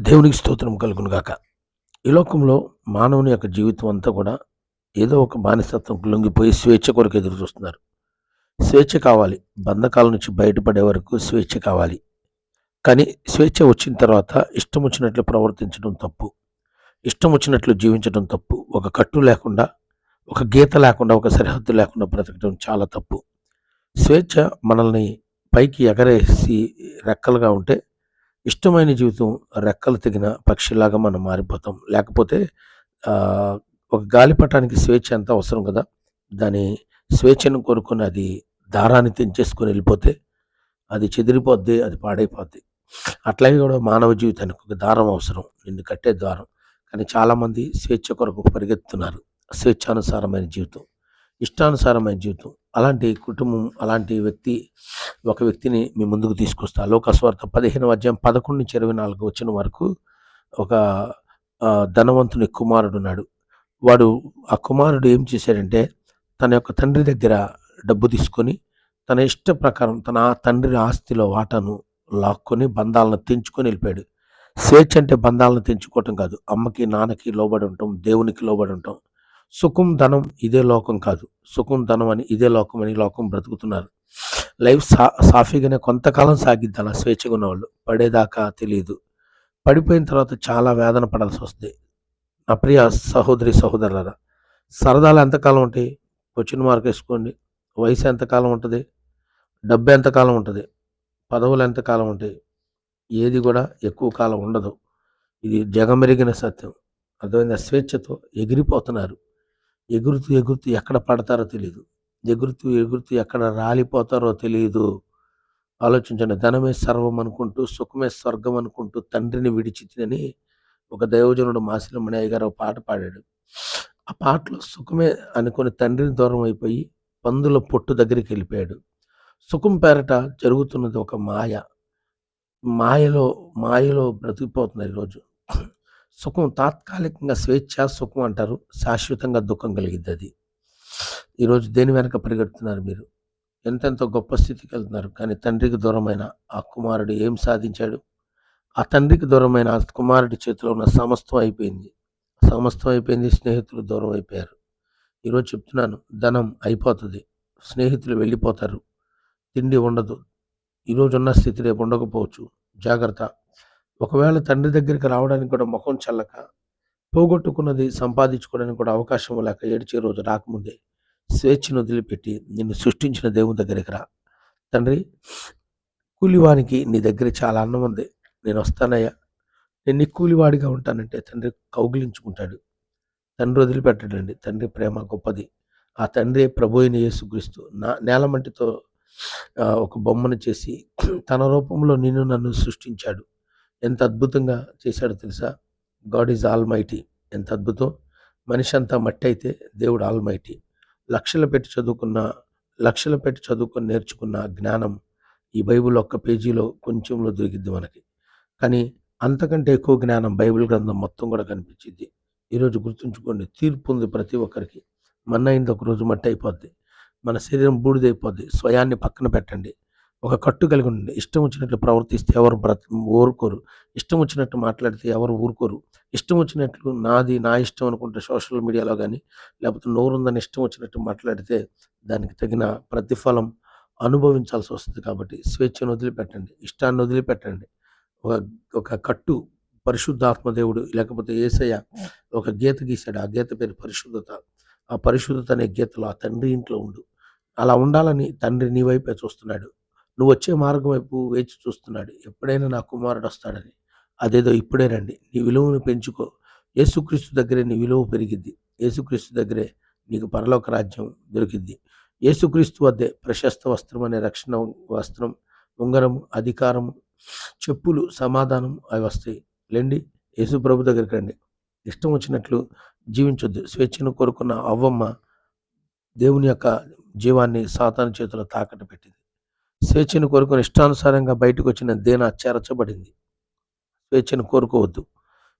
దేవునికి స్తోత్రం కలుగునుగాక. ఈ లోకంలో మానవుని యొక్క జీవితం అంతా కూడా ఏదో ఒక బానిసత్వం లొంగిపోయి స్వేచ్ఛ కొరకు ఎదురు చూస్తున్నారు. స్వేచ్ఛ కావాలి. బంధకాల నుంచి బయటపడే వరకు స్వేచ్ఛ కావాలి. కానీ స్వేచ్ఛ వచ్చిన తర్వాత ఇష్టం వచ్చినట్లు ప్రవర్తించడం తప్పు. ఇష్టం వచ్చినట్లు జీవించడం తప్పు. ఒక కట్టు లేకుండా ఒక గీత లేకుండా ఒక సరిహద్దు లేకుండా బ్రతకడం చాలా తప్పు. స్వేచ్ఛ మనల్ని పైకి ఎగరేసి రెక్కలుగా ఉంటే ఇష్టమైన జీవితం రెక్కలు తెగిన పక్షిలాగా మనం మారిపోతాం. లేకపోతే ఒక గాలిపటానికి స్వేచ్ఛ ఎంత అవసరం కదా? దాని స్వేచ్ఛను కోరుకొని అది దారాన్ని తెంచేసుకొని వెళ్ళిపోతే అది చెదిరిపోద్ది అది పాడైపోద్ది. అట్లాగే కూడా మానవ జీవితానికి ఒక దారం అవసరం. నిన్ను కట్టే దారం కానీ చాలామంది స్వేచ్ఛ కొరకు పరిగెత్తున్నారు స్వేచ్ఛానుసారమైన జీవితం. ఇష్టానుసారమైన జీవితం. అలాంటి కుటుంబం అలాంటి వ్యక్తి ఒక వ్యక్తిని మీ ముందుకు తీసుకొస్తా. లోకస్వార్థ పదిహేను అధ్యాయం పదకొండు నుంచి ఇరవై నాలుగు వచ్చిన వరకు ఒక ధనవంతుని కుమారుడు ఉన్నాడు. వాడు ఆ కుమారుడు ఏం చేశాడంటే తన యొక్క తండ్రి దగ్గర డబ్బు తీసుకొని తన ఇష్ట ప్రకారం తన ఆ తండ్రి ఆస్తిలో వాటాను లాక్కొని బంధాలను తెంచుకొని వెళ్ళిపోయాడు. స్వేచ్ఛ అంటే బంధాలను తెంచుకోవటం కాదు. అమ్మకి నాన్నకి లోబడి ఉంటాం దేవునికి లోబడి ఉంటాం. సుఖం ధనం ఇదే లోకం కాదు. సుఖం ధనం అని ఇదే లోకం అని లోకం బ్రతుకుతున్నారు. లైఫ్ సా సాఫీగానే కొంతకాలం సాగిద్ది అలా స్వేచ్ఛగా ఉన్నవాళ్ళు. పడేదాకా తెలియదు పడిపోయిన తర్వాత చాలా వేదన పడాల్సి వస్తుంది. నా ప్రియ సహోదరి సహోదరులరా సరదాలు ఎంతకాలం ఉంటాయి? క్వశ్చన్ మార్క్ వేసుకోండి. వయసు ఎంతకాలం ఉంటుంది? డబ్బు ఎంతకాలం ఉంటుంది? పదవులు ఎంతకాలం ఉంటాయి? ఏది కూడా ఎక్కువ కాలం ఉండదు. ఇది జగమెరిగిన సత్యం. అర్థమైన స్వేచ్ఛతో ఎగిరిపోతున్నారు. ఎగురుతూ ఎగురుతూ ఎక్కడ పడతారో తెలియదు ఎగురుతూ ఎగురుతూ ఎక్కడ రాలిపోతారో తెలియదు ఆలోచించండి ధనమే సర్వం అనుకుంటూ సుఖమే స్వర్గం అనుకుంటూ తండ్రిని విడిచితినని ఒక దైవజనుడు మాసిలమణయ్య గారు ఒక పాట పాడాడు. ఆ పాటలో సుఖమే అనుకుని తండ్రిని దూరం అయిపోయి పందుల పొట్టు దగ్గరికి వెళ్ళిపోయాడు. సుఖం పేరట జరుగుతున్నది ఒక మాయ. మాయలో మాయలో బ్రతికిపోతున్నారు ఈరోజు. సుఖం తాత్కాలికంగా స్వేచ్ఛ సుఖం అంటారు. శాశ్వతంగా దుఃఖం కలిగిద్ది అది ఈరోజు దేని వెనక పరిగెడుతున్నారు మీరు? ఎంతెంతో గొప్ప స్థితికి వెళ్తున్నారు. కానీ తండ్రికి దూరమైన ఆ కుమారుడు ఏం సాధించాడు? ఆ తండ్రికి దూరమైన ఆ కుమారుడి చేతిలో ఉన్న సమస్తం అయిపోయింది. సమస్తం అయిపోయింది స్నేహితులు దూరం అయిపోయారు. ఈరోజు చెప్తున్నాను ధనం అయిపోతుంది. స్నేహితులు వెళ్ళిపోతారు. తిండి ఉండదు. ఈరోజు ఉన్న స్థితి రేపు ఉండకపోవచ్చు. జాగ్రత్త. ఒకవేళ తండ్రి దగ్గరికి రావడానికి కూడా ముఖం చల్లక పోగొట్టుకున్నది సంపాదించుకోవడానికి కూడా అవకాశం లేక ఏడ్చే రోజు రాకముందే స్వేచ్ఛను వదిలిపెట్టి నిన్ను సృష్టించిన దేవుని దగ్గరికి రా. తండ్రి కూలివానికి నీ దగ్గర చాలా అన్నం ఉంది. నేను వస్తానయ్యా. నేను కూలివాడిగా ఉంటానంటే తండ్రి కౌగిలించుకుంటాడు. తండ్రి వదిలిపెట్టడండి. తండ్రి ప్రేమ గొప్పది. ఆ తండ్రి ప్రభు అయిన యేసుక్రీస్తు నా నేలమంటితో ఒక బొమ్మను చేసి తన రూపంలో నిన్ను నన్ను సృష్టించాడు. ఎంత అద్భుతంగా చేశాడో తెలుసా? గాడ్ ఈజ్ ఆల్ మైటీ ఎంత అద్భుతం? మనిషి అంతా మట్టి అయితే దేవుడు ఆల్ మైటీ లక్షలు పెట్టి చదువుకున్న లక్షలు పెట్టి చదువుకొని నేర్చుకున్న జ్ఞానం ఈ బైబిల్ ఒక్క పేజీలో కొంచెంలో దొరికిద్ది మనకి. కానీ అంతకంటే ఎక్కువ జ్ఞానం బైబిల్ గ్రంథం మొత్తం కూడా కనిపించింది ఈరోజు గుర్తుంచుకోండి తీర్పు ఉంది ప్రతి ఒక్కరికి. మన్న అయింది ఒకరోజు మట్టి అయిపోద్ది మన శరీరం బూడిదైపోద్ది. స్వయాన్ని పక్కన పెట్టండి. ఒక కట్టు కలిగి ఉండండి. ఇష్టం వచ్చినట్లు ప్రవర్తిస్తే ఎవరు బ్రత ఊరుకోరు. ఇష్టం వచ్చినట్టు మాట్లాడితే ఎవరు ఊరుకోరు. ఇష్టం వచ్చినట్లు నాది నా ఇష్టం అనుకుంటే సోషల్ మీడియాలో కానీ లేకపోతే నోరుందని ఇష్టం వచ్చినట్టు మాట్లాడితే దానికి తగిన ప్రతిఫలం అనుభవించాల్సి వస్తుంది కాబట్టి స్వేచ్ఛను వదిలిపెట్టండి. ఇష్టాన్ని వదిలిపెట్టండి. ఒక ఒక కట్టు పరిశుద్ధాత్మదేవుడు లేకపోతే ఏసయ్య ఒక గీత గీశాడు. ఆ గీత పేరు పరిశుద్ధత. ఆ పరిశుద్ధత అనే గీతలో ఆ తండ్రి ఇంట్లో ఉండు. అలా ఉండాలని తండ్రి నీ వైపే చూస్తున్నాడు. నువ్వు వచ్చే మార్గం వైపు వేచి చూస్తున్నాడు. ఎప్పుడైనా నా కుమారుడు వస్తాడని. అదేదో ఇప్పుడే రండి. నీ విలువను పెంచుకో. యేసుక్రీస్తు దగ్గరే నీ విలువ పెరిగిద్ది. యేసుక్రీస్తు దగ్గరే నీకు పరలోక రాజ్యం దొరికిద్ది. యేసుక్రీస్తు వద్దే ప్రశస్త వస్త్రం అనే రక్షణ వస్త్రం ఉంగరం అధికారం చెప్పులు సమాధానం అవి వస్తాయి. లేండి యేసు ప్రభు దగ్గరికి రండి. ఇష్టం వచ్చినట్లు జీవించొద్దు. స్వేచ్ఛను కోరుకున్న అవ్వమ్మ దేవుని యొక్క జీవాన్ని సాతాను చేతిలో తాకట్టు పెట్టింది. స్వేచ్ఛను కోరుకుని ఇష్టానుసారంగా బయటకు వచ్చిన దేన చేరచబడింది. స్వేచ్ఛను కోరుకోవద్దు.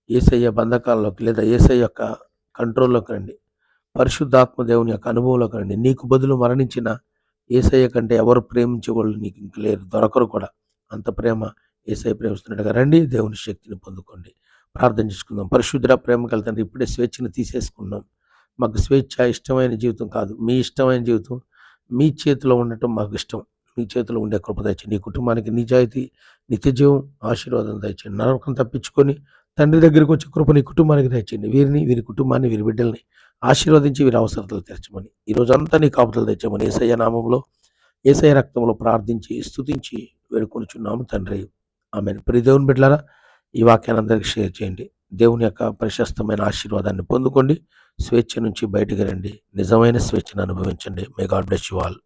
ఏసయ్య బంధకాల్లోకి లేదా ఏసై యొక్క కంట్రోల్లోకి రండి. పరిశుద్ధాత్మ దేవుని యొక్క అనుభవంలోకి రండి. నీకు బదులు మరణించిన ఏసయ్య కంటే ఎవరు ప్రేమించే వాళ్ళు నీకు ఇంక లేరు దొరకరు కూడా. అంత ప్రేమ ఏసై ప్రేమిస్తున్నట్టుగా రండి దేవుని శక్తిని పొందుకోండి. ప్రార్థన చేసుకుందాం. పరిశుద్ధ ప్రేమ కలితండి ఇప్పుడే స్వేచ్ఛను తీసేసుకున్నాం మాకు స్వేచ్ఛ ఇష్టమైన జీవితం కాదు. మీ ఇష్టమైన జీవితం మీ చేతిలో ఉండటం మాకు ఇష్టం. నీ చేతిలో ఉండే కృప దయచేయండి నీ కుటుంబానికి నిజాయితీ నిత్యజీవం ఆశీర్వాదం దయచేయండి నరకం తప్పించుకొని తండ్రి దగ్గరికి వచ్చే కృప నీ కుటుంబానికి దయచేయండి వీరిని వీరి కుటుంబాన్ని వీరి బిడ్డల్ని ఆశీర్వదించి వీరి అవసరాలు తెరచమని. ఈ అంతా నీ కాపుతలు తెచ్చమని ఏసయ్య నామంలో ఏసయ్య రక్తంలో ప్రార్థించి స్తుతించి వేడుకొనిచున్నాము తండ్రి. ఆమె ప్రియ దేవుని బిడ్డలారా ఈ వాక్యాన్ని అందరికీ షేర్ చేయండి. దేవుని యొక్క ప్రశస్తమైన ఆశీర్వాదాన్ని పొందుకోండి. స్వేచ్ఛ నుంచి బయటకు రండి. నిజమైన స్వేచ్ఛను అనుభవించండి. May God bless you all